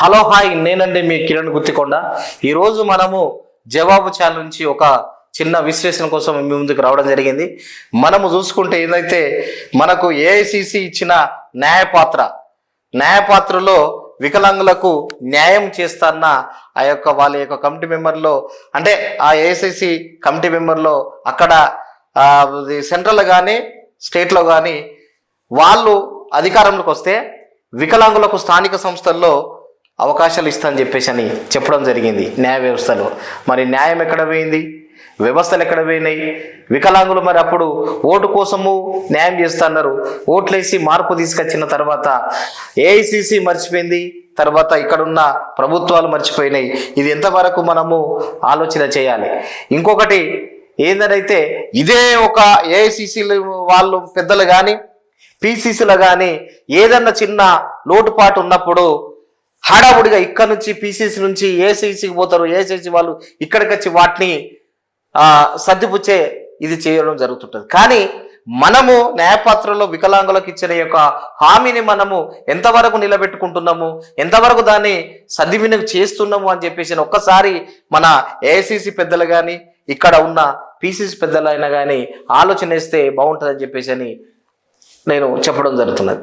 Hello hi నేనండి మీ కిరణ్ గుత్తికొండ. ఈరోజు మనము జవాబు ఛానల్ నుంచి ఒక చిన్న విశ్లేషణ కోసం మీ ముందుకు రావడం జరిగింది. మనము చూసుకుంటే ఏదైతే మనకు ఏఐసిసి ఇచ్చిన న్యాయపాత్ర న్యాయపాత్రలో వికలాంగులకు న్యాయం చేస్తాన్న ఆ యొక్క వాళ్ళ యొక్క కమిటీ మెంబర్లో అంటే ఆ ఏఐసిసి కమిటీ మెంబర్లో అక్కడ సెంట్రల్ కానీ స్టేట్లో కానీ వాళ్ళు అధికారంలోకి వస్తే వికలాంగులకు స్థానిక సంస్థల్లో అవకాశాలు ఇస్తా అని చెప్పేసి అని చెప్పడం జరిగింది న్యాయ వ్యవస్థలో. మరి న్యాయం ఎక్కడ పోయింది? వ్యవస్థలు ఎక్కడ పోయినాయి? వికలాంగులు మరి అప్పుడు ఓటు కోసము న్యాయం చేస్తున్నారు. ఓట్లేసి మార్పు తీసుకొచ్చిన తర్వాత ఏఐసిసి మర్చిపోయింది. తర్వాత ఇక్కడున్న ప్రభుత్వాలు మర్చిపోయినాయి. ఇది ఎంతవరకు మనము ఆలోచన చేయాలి? ఇంకొకటి ఏందనైతే ఇదే ఒక ఏఐసిసి వాళ్ళు పెద్దలు కానీ పీసీసీలో కానీ ఏదన్నా చిన్న లోటుపాటు ఉన్నప్పుడు హడావుడిగా ఇక్కడ నుంచి పీసీసీ నుంచి ఏసీసీకి పోతారు. ఏసీసీ వాళ్ళు ఇక్కడికి వచ్చి వాటిని సర్దిపుచ్చే ఇది చేయడం జరుగుతుంటుంది. కానీ మనము న్యాయపాత్రలో వికలాంగులకు ఇచ్చిన యొక్క హామీని మనము ఎంతవరకు నిలబెట్టుకుంటున్నాము? ఎంతవరకు దాన్ని సద్వినియోగం చేస్తున్నాము అని చెప్పేసి ఒక్కసారి మన ఏఐసిసి పెద్దలు కానీ ఇక్కడ ఉన్న పీసీసీ పెద్దలైనా కానీ ఆలోచన వేస్తే బాగుంటుందని చెప్పేసి అని నేను చెప్పడం జరుగుతున్నది.